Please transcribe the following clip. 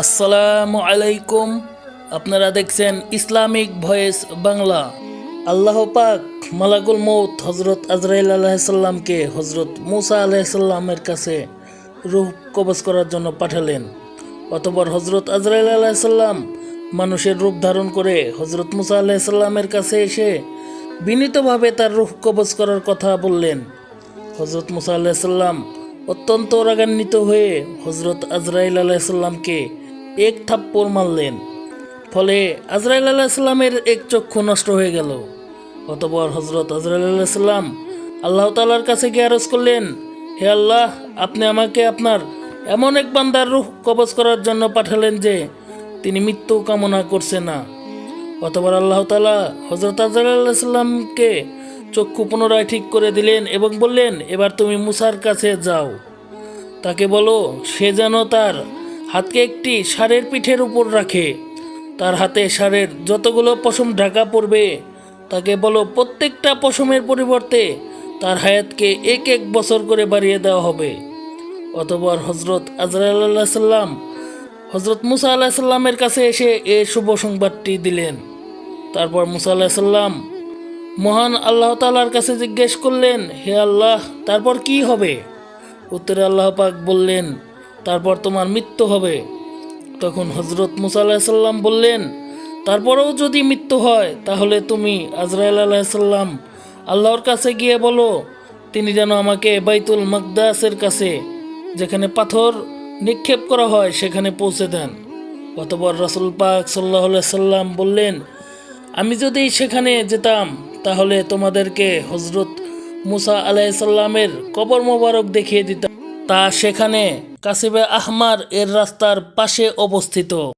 আসসালামু আলাইকুম। আপনারা দেখছেন ইসলামিক ভয়েস বাংলা। আল্লাহ পাক মালাকুল মৌত হজরত আজরাইল আলাহিসাল্লামকে হজরত মুসা আলাহিসাল্লামের কাছে রূহ কবজ করার জন্য পাঠালেন। অতপর হজরত আজরাইল আলাহিসাল্লাম মানুষের রূপ ধারণ করে হজরত মুসা আলাহিসাল্লামের কাছে এসে বিনীতভাবে তার রূহ কবজ করার কথা বললেন। হজরত মুসা আলাহিসাল্লাম অত্যন্ত রাগান্বিত হয়ে হজরত আজরাইল আলাহিসাল্লামকে এক থাপ্পড় মারলেন। ফলে আজরাইল আলাহিসাল্লামের এক চক্ষু নষ্ট হয়ে গেল। অতপর হজরত আজরাইল আলাহিসাল্লাম আল্লাহ তালার কাছে গিয়ে আরজ করলেন, হে আল্লাহ, আপনি আমাকে আপনার এমন এক বান্দার রূহ কবজ করার জন্য পাঠালেন যে তিনি মৃত্যু কামনা করছে না। অতবার আল্লাহ তালা হজরত আজরাল্লাহামকে চক্ষু পুনরায় ঠিক করে দিলেন এবং বললেন, এবার তুমি মুসার কাছে যাও। তাকে বলো, সে যেন তার হাতকে একটি ষাঁড়ের পিঠের উপর রাখে। তার হাতে ষাঁড়ের যতগুলো পশম ঢাকা পড়বে, তাকে বলো প্রত্যেকটা পশমের পরিবর্তে তার হায়াতকে এক এক বছর করে বাড়িয়ে দেওয়া হবে। অতবার হজরত আজরাল্লাহ সাল্লাম হজরত মুসা আল্লাহ সাল্লামের কাছে এসে এ শুভ সংবাদটি দিলেন। তারপর মুসা আল্লাহ সাল্লাম মহান আল্লাহ তালার কাছে জিজ্ঞেস করলেন, হে আল্লাহ, তারপর কি হবে? উত্তরে আল্লাহ পাক বললেন তারপর তোমার মৃত্যু হবে। তখন হজরত মুসা আল্লাহ সাল্লাম বললেন, তারপরেও যদি মৃত্যু হয়, তাহলে তুমি আজরাইল আলাহিসাল্লাম আল্লাহর কাছে গিয়ে বলো, তিনি যেন আমাকে বাইতুল মকদাসের কাছে, যেখানে পাথর নিক্ষেপ করা হয়, সেখানে পৌঁছে দেন। অতপর রসুল পাক সাল্লাহ সাল্লাম বললেন, আমি যদি সেখানে যেতাম, তাহলে তোমাদেরকে হজরত মুসা আলাইসাল্লামের কবর মোবারক দেখিয়ে দিতাম। তা সেখানে কাসিবে আহমার এর রাস্তার পাশে অবস্থিত।